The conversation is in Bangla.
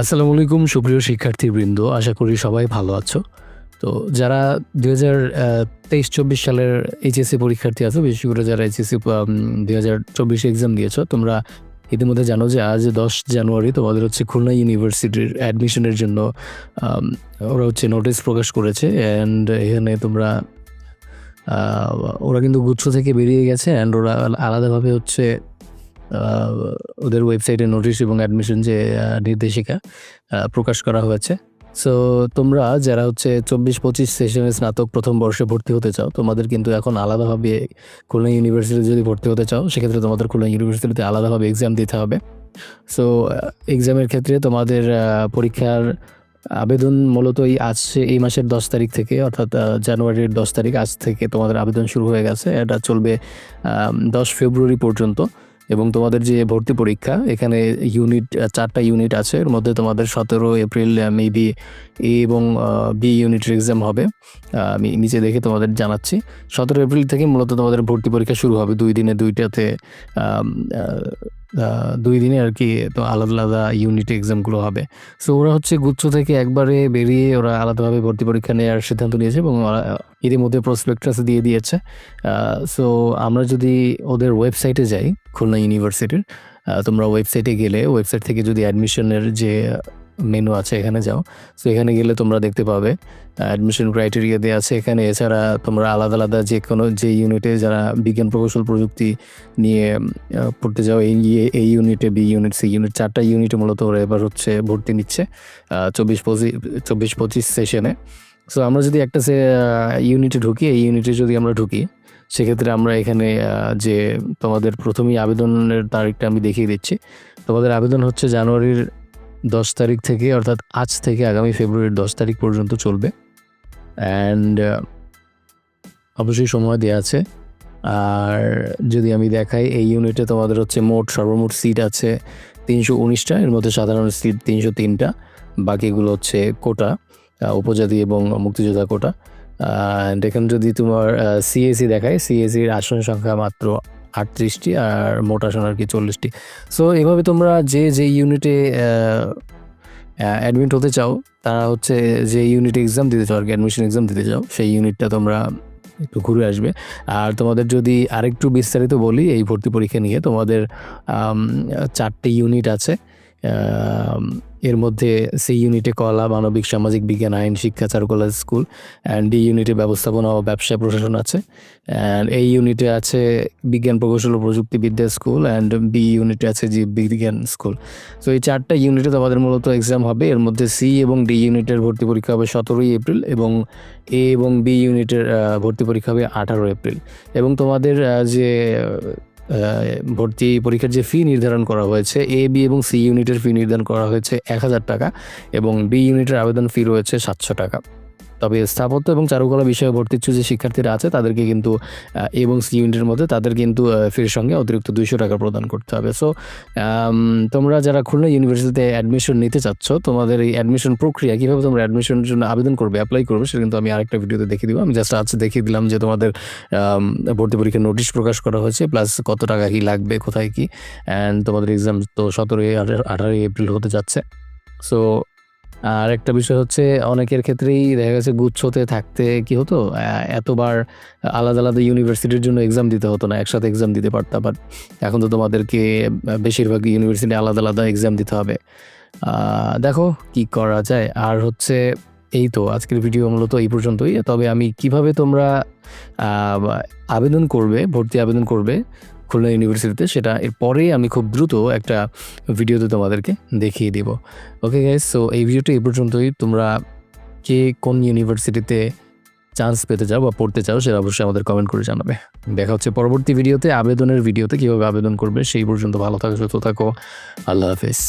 আসসালামু আলাইকুম, সুপ্রিয় শিক্ষার্থীবৃন্দ। আশা করি সবাই ভালো আছো। তো যারা দুই হাজার তেইশ, চব্বিশ সালের এইচএসসি পরীক্ষার্থী আছো, বিশেষ করে যারা এইচএসসি দুই হাজার চব্বিশে এক্সাম দিয়েছ, তোমরা ইতিমধ্যে জানো যে আজ দশ জানুয়ারি তোমাদের হচ্ছে খুলনা ইউনিভার্সিটির অ্যাডমিশনের জন্য ওরা হচ্ছে নোটিশ প্রকাশ করেছে। অ্যান্ড এখানে তোমরা ওরা কিন্তু গুচ্ছ থেকে বেরিয়ে গেছে। অ্যান্ড ওরা আলাদাভাবে হচ্ছে ওদের ওয়েবসাইটে নোটিশ এবং অ্যাডমিশন যে নির্দেশিকা প্রকাশ করা হয়েছে। সো তোমরা যারা হচ্ছে চব্বিশ পঁচিশ সেশনে স্নাতক প্রথম বর্ষে ভর্তি হতে চাও, তোমাদের কিন্তু এখন আলাদাভাবে খুলনা ইউনিভার্সিটি যদি ভর্তি হতে চাও, সেক্ষেত্রে তোমাদের খুলনা ইউনিভার্সিটিতে আলাদাভাবে এক্সাম দিতে হবে। সো এক্সামের ক্ষেত্রে তোমাদের পরীক্ষার আবেদন মূলত এই আজ এই মাসের দশ তারিখ থেকে, অর্থাৎ জানুয়ারির দশ তারিখ আজ থেকে তোমাদের আবেদন শুরু হয়ে গেছে। এটা চলবে দশ ফেব্রুয়ারি পর্যন্ত। এবং তোমাদের যে ভর্তি পরীক্ষা, এখানে ইউনিট চারটা ইউনিট আছে। এর মধ্যে তোমাদের সতেরো এপ্রিল মেবি এ এবং বি ইউনিটের এক্সাম হবে। আমি নিচে দেখে তোমাদের জানাচ্ছি। সতেরো এপ্রিল থেকে মূলত তোমাদের ভর্তি পরীক্ষা শুরু হবে। দুই দিনে দুইটাতে দুই দিনে আর কি তো আলাদা আলাদা ইউনিট এক্সামগুলো হবে। সো ওরা হচ্ছে গুচ্ছ থেকে একবারে বেরিয়ে ওরা আলাদাভাবে ভর্তি পরীক্ষা নেওয়ার সিদ্ধান্ত নিয়েছে এবং ওরা ইতিমধ্যে প্রসপেক্টাস দিয়ে দিয়েছে। সো আমরা যদি ওদের ওয়েবসাইটে যাই, খুলনা ইউনিভার্সিটির তোমরা ওয়েবসাইটে গেলে ওয়েবসাইট থেকে যদি অ্যাডমিশনের যে মেনু আছে এখানে যাও। সো এখানে গেলে তোমরা দেখতে পাবে অ্যাডমিশন ক্রাইটেরিয়া দেওয়া আছে এখানে। এছাড়া তোমরা আলাদা আলাদা যে কোনো যে ইউনিটে যারা বিজ্ঞান প্রকৌশল প্রযুক্তি নিয়ে পড়তে যাও, এই এই ইউনিটে বি ইউনিট সি ইউনিট চারটা ইউনিটে মূলত ওরা এবার হচ্ছে ভর্তি নিচ্ছে চব্বিশ পঁচিশ চব্বিশ পঁচিশ সেশনে সো আমরা যদি একটা সে ইউনিটে ঢুকি, এই ইউনিটে যদি আমরা ঢুকি, সেক্ষেত্রে আমরা এখানে যে তোমাদের প্রথমেই আবেদনের তারিখটা আমি দেখিয়ে দিচ্ছি। তোমাদের আবেদন হচ্ছে জানুয়ারির দশ তারিখ থেকে, অর্থাৎ আজ থেকে আগামী ফেব্রুয়ারির দশ তারিখ পর্যন্ত চলবে। অ্যান্ড অবশ্যই সময় দেওয়া আছে। আর যদি আমি দেখাই, এই ইউনিটে তোমাদের হচ্ছে মোট সর্বমোট সিট আছে তিনশো উনিশটা, এর মধ্যে সাধারণ সিট তিনশো তিনটা, বাকিগুলো হচ্ছে কোটা উপজাতি এবং মুক্তিযোদ্ধা কোটা। অ্যান্ড এখানে যদি তোমার সিএসি দেখায় সিএসির আসন সংখ্যা মাত্র আটত্রিশটি আর মোট আসন আর কি চল্লিশটি। সো এভাবে তোমরা যে যে ইউনিটে অ্যাডমিট হতে চাও, তারা হচ্ছে যে ইউনিটে এক্সাম দিতে চাও আর কি অ্যাডমিশন এক্সাম দিতে চাও, সেই ইউনিটটা তোমরা একটু ঘুরে আসবে। আর তোমাদের যদি আরেকটু বিস্তারিত বলি, এই ভর্তি পরীক্ষা নিয়ে তোমাদের চারটে ইউনিট আছে। এর মধ্যে সি ইউনিটে কলা, মানবিক, সামাজিক বিজ্ঞান, আইন, শিক্ষা চারুকলা স্কুল অ্যান্ড ডি ইউনিটে ব্যবস্থাপনা ও ব্যবসা প্রশাসন আছে। অ্যান্ড এই ইউনিটে আছে বিজ্ঞান, প্রকৌশল ও প্রযুক্তিবিদ্যা স্কুল অ্যান্ড বি ইউনিটে আছে জীব বিজ্ঞান স্কুল সো এই চারটা ইউনিটে তোমাদের মূলত এক্সাম হবে। এর মধ্যে সি এবং ডি ইউনিটের ভর্তি পরীক্ষা হবে সতেরোই এপ্রিল এবং এ এবং বি ইউনিটের ভর্তি পরীক্ষা হবে আঠারো এপ্রিল। এবং তোমাদের যে ভর্তি পরীক্ষার যে ফি নির্ধারণ করা হয়েছে এ বি এবং সি ইউনিটের ফি নির্ধারণ করা হয়েছে এক হাজার টাকা এবং বি ইউনিটের আবেদন ফি রয়েছে সাতশো টাকা। তবে স্থাপত্য এবং চারুকলা বিষয়ে ভর্তি যে শিক্ষার্থীরা আছে, তাদেরকে কিন্তু এবং সি ইউনিটের মধ্যে তাদের কিন্তু ফির সঙ্গে অতিরিক্ত দুইশো টাকা প্রদান করতে হবে। সো তোমরা যারা খুলনা ইউনিভার্সিটিতে অ্যাডমিশন নিতে চাচ্ছ, তোমাদের এই অ্যাডমিশন প্রক্রিয়া, কীভাবে তোমরা অ্যাডমিশনের জন্য আবেদন করবে অ্যাপ্লাই করবে, সেটা কিন্তু আমি আরেকটা ভিডিওতে দেখিয়ে দিব। আমি জাস্ট আজ দেখিয়ে দিলাম যে তোমাদের ভর্তি পরীক্ষার নোটিশ প্রকাশ করা হয়েছে প্লাস কত টাকা কি লাগবে, কোথায় কি অ্যান্ড তোমাদের এক্সাম তো সতেরোই আঠারোই এপ্রিল হতে যাচ্ছে। সো আর একটা বিষয় হচ্ছে, অনেকের ক্ষেত্রেই দেখা গেছে গুচ্ছতে থাকতে কি হতো? এতবার আলাদা আলাদা ইউনিভার্সিটির জন্য এক্সাম দিতে হতো না, একসাথে এক্সাম দিতে পারতাম। বাট এখন তো তোমাদেরকে বেশিরভাগ ইউনিভার্সিটি আলাদা আলাদা এক্সাম দিতে হবে। দেখো কি করা যায়। আর হচ্ছে, এই তো আজকের ভিডিও মূলত এই পর্যন্তই। তবে আমি কীভাবে তোমরা আবেদন করবে, ভর্তি আবেদন করবে খুলনা ইউনিভার্সিটিতে সেটা এরপরে আমি খুব দ্রুত একটা ভিডিওতে তোমাদেরকে দেখিয়ে দেবো। ওকে গাইজ সো এই ভিডিওটি এই পর্যন্তই। তোমরা কে কোন ইউনিভার্সিটিতে চান্স পেতে চাও বা পড়তে চাও, সেটা অবশ্যই আমাদের কমেন্ট করে জানাবে। দেখা হচ্ছে পরবর্তী ভিডিওতে, আবেদনের ভিডিওতে কীভাবে আবেদন করবে, সেই পর্যন্ত ভালো থাকো, সুস্থ থাকো। আল্লাহ হাফেজ।